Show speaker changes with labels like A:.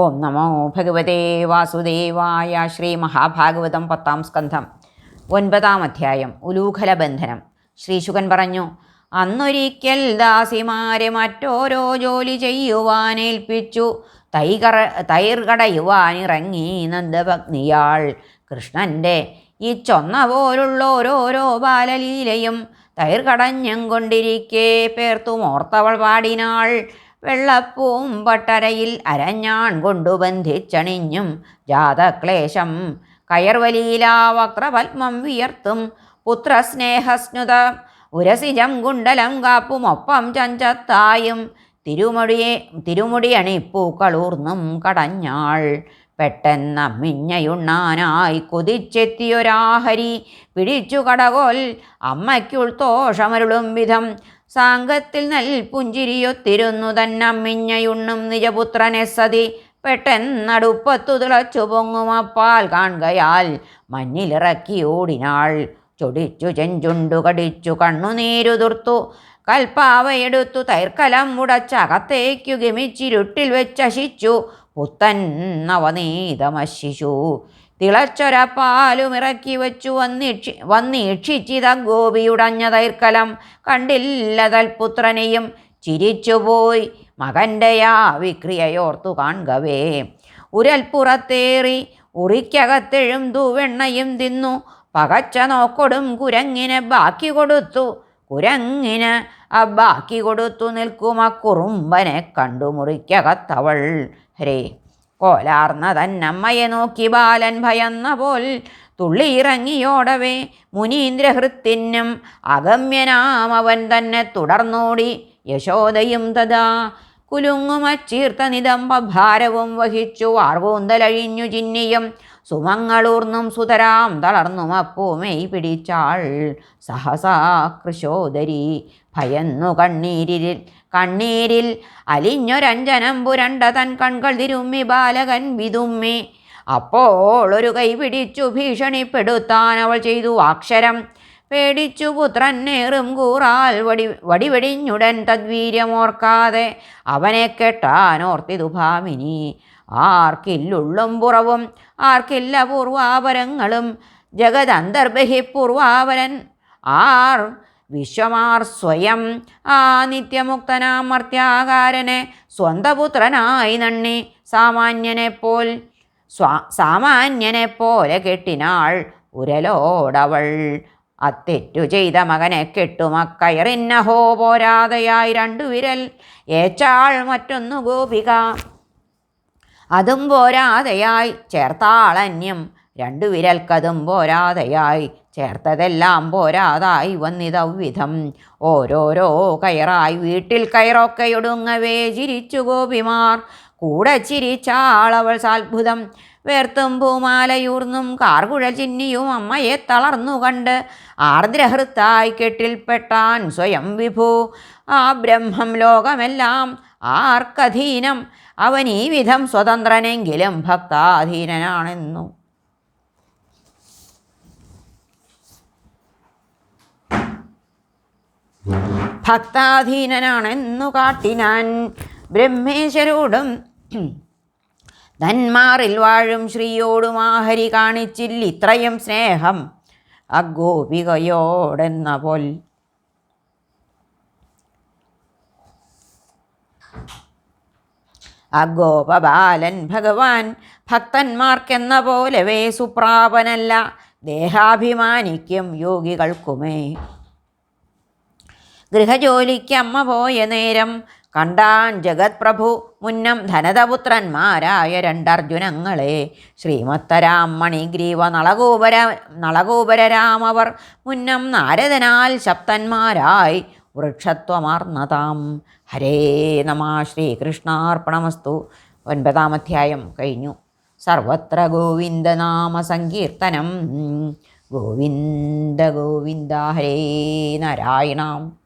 A: ഓം നമോ ഭഗവതേ വാസുദേവായ ശ്രീ മഹാഭാഗവതം പത്താം സ്കന്ധം ഒൻപതാം അധ്യായം ഉലൂഖല ബന്ധനം ശ്രീശുകൻ പറഞ്ഞു അന്നൊരിക്കൽ ദാസിമാരെ മറ്റോരോ ജോലി ചെയ്യുവാനേൽപ്പിച്ചു. തൈകറ തൈർ കടയുവാനിറങ്ങി നന്ദഭഗ്നിയാൾ. കൃഷ്ണന്റെ ഈ ചൊന്ന പോലുള്ള ഓരോരോ ബാലലീലയും തൈർ കൊണ്ടിരിക്കേ കൊണ്ടിരിക്കെ പേർത്തുമോർത്തവൾ പാടിനാൾ. വെള്ളപ്പൂം പട്ടരയിൽ അരഞ്ഞാൺ കൊണ്ടു ബന്ധിച്ചണിഞ്ഞും ജാതക്ലേശം കയർവലിയിലാ വക്രപത്മം വിയർത്തും പുത്രസ്നേഹസ്നുത ഉരസിജം കുണ്ടലം കാപ്പുമൊപ്പം ചഞ്ചത്തായും തിരുമുടിയെ തിരുമുടിയണിപ്പൂക്കളൂർന്നും കടഞ്ഞാൾ പെട്ടെന്നമ്മിഞ്ഞയുണ്ണാനായി കുതിച്ചെത്തിയൊരാഹരി പിടിച്ചു കടകോൽ അമ്മയ്ക്കുൾ തോഷമരുളും വിധം സാങ്കത്തിൽ നൽ പുഞ്ചിരിയൊത്തിരുന്നു തന്നമ്മിഞ്ഞയുണ്ണും നിജപുത്രനെ സതി. പെട്ടെന്നടുപ്പത്തു തിളച്ചു പൊങ്ങുമപ്പാൽ കാണുകയാൽ മഞ്ഞിലിറക്കി ഓടിനാൾ. ചൊടിച്ചു ചെഞ്ചുണ്ടു കടിച്ചു കണ്ണുനീരുതിർത്തു കൽപ്പാവയെടുത്തു തൈർക്കലം മുടച്ചകത്തേക്കു ഗമിച്ചിരുട്ടിൽ വെച്ചശിച്ചു. പുത്തൻ നവനീതമശിശു. തിളച്ചൊരപ്പാലുമിറക്കി വെച്ചു. വന്നിക്ഷി വന്നീക്ഷിച്ചിത ഗോപിയുടഞ്ഞ തൈർക്കലം കണ്ടില്ല തൽപുത്രനെയും ചിരിച്ചുപോയി മകന്റെയാ വിക്രിയയോർത്തു കാൺകവേ ഉരൽപ്പുറത്തേറി ഉറിക്കകത്തെഴും തൂവെണ്ണയും തിന്നു. പകച്ച നോക്കൊടും കുരങ്ങിനെ ബാക്കി കൊടുത്തു. കുരങ്ങിന് ആ ബാക്കി കൊടുത്തു നിൽക്കുമ കുറുമ്പനെ കണ്ടു മുറിക്കകത്തവൾ. ഹരേ. കോലാർന്ന തന്നമ്മയെ നോക്കി ബാലൻ ഭയന്ന പോൽ തുള്ളിയിറങ്ങിയോടവേ മുനീന്ദ്രഹൃത്തിനും അഗമ്യനാമവൻ തന്നെ തുടർന്നോടി യശോദയും തഥാ കുലുങ്ങുമച്ചീർത്ത നിതംബഭാരവും വഹിച്ചു ആർവൂന്തലഴിഞ്ഞു ചിന്നിയും സുമങ്ങളൂർന്നും സുതരാം തളർന്നും അപ്പൂമെയ് പിടിച്ചാൾ സഹസാ കൃശോദരി ഭയന്നു കണ്ണീരിൽ കണ്ണീരിൽ അലിഞ്ഞൊരഞ്ജനം പുരണ്ട തൻ കൺകൾ തിരുമ്മി ബാലകൻ വിതുമ്മി. അപ്പോൾ ഒരു കൈ പിടിച്ചു ഭീഷണിപ്പെടുത്താൻ അവൾ ചെയ്തു അക്ഷരം. പേടിച്ചു പുത്രൻ നേറും കൂറാൽ വടി വടിവെടിഞ്ഞുടൻ തദ്വീര്യമോർക്കാതെ അവനെ കെട്ടാൻ കെട്ടാനോർത്തിതു ഭാമിനി. ആർക്കില്ലുള്ളും പുറവും ആർക്കില്ല പൂർവാപരങ്ങളും ജഗദന്തർബഹിപൂർവാപരൻ. ആർ വിശ്വമാർ സ്വയം ആ നിത്യമുക്തനാം മർത്യാകാരനെ സ്വന്തപുത്രനായി നണ്ണി സാമാന്യനെപ്പോൽ സ്വാ സാമാന്യനെപ്പോലെ കെട്ടിനാൾ ഉരലോടവൾ. അത്തെറ്റു ചെയ്ത മകനെ കെട്ടുമക്കയറിന്നഹോ പോരാതെയായി രണ്ടു വിരൽ. ഏച്ചാൾ മറ്റൊന്നു ഗോപിക. അതും പോരാതെയായി ചേർത്താളന്യം. രണ്ടു വിരൽക്കതും പോരാതെയായി ചേർത്തതെല്ലാം പോരാതായി വന്നിതവിധം ഓരോരോ കയറായി വീട്ടിൽ കയറൊക്കെയൊടുങ്ങവേ ചിരിച്ചു ഗോപിമാർ. കൂടെ ചിരിച്ചാളവൾ സാത്ഭുതം. വേർത്തും പൂമാലയൂർന്നും കാർകുഴൽ ചിന്നിയും അമ്മയെ തളർന്നു കണ്ട് ആർദ്രഹൃത്തായി കെട്ടിൽപ്പെട്ടാൻ സ്വയം വിഭു. ആ ബ്രഹ്മം ലോകമെല്ലാം ആർക്കധീനം. അവൻ ഈ വിധം സ്വതന്ത്രനെങ്കിലും ഭക്താധീനനാണെന്നു. ഭക്താധീനനാണെന്നു കാട്ടിനാൻ ബ്രഹ്മേശ്വരോടും ധന്മാറിൽ വാഴും ശ്രീയോടും ആഹരി കാണിച്ചില്ല ഇത്രയും സ്നേഹം അഗോപികയോടെന്ന പോൽ. അഗോപബാലൻ ഭഗവാൻ ഭക്തന്മാർക്കെന്ന പോലവേ സുപ്രാപനല്ല ദേഹാഭിമാനിക്കും യോഗികൾക്കുമേ. ഗൃഹജോലിക്ക് അമ്മ പോയ നേരം കണ്ടാൻ ജഗത് പ്രഭു മുന്നം ധനതപുത്രന്മാരായ രണ്ടർജുനങ്ങളെ. ശ്രീമത്തരാം മണിഗ്രീവ നളകൂപര നളകൂപരരാമവർ മുന്നം നാരദനാൽ ശബ്ദന്മാരായി വൃക്ഷത്വമാർന്നതാം. ഹരേ നമ ശ്രീകൃഷ്ണാർപ്പണമസ്തു. ഒൻപതാം അധ്യായം കഴിഞ്ഞു. സർവത്ര ഗോവിന്ദനാമ സങ്കീർത്തനം. ഗോവിന്ദ ഗോവിന്ദ ഹരേ നാരായണം.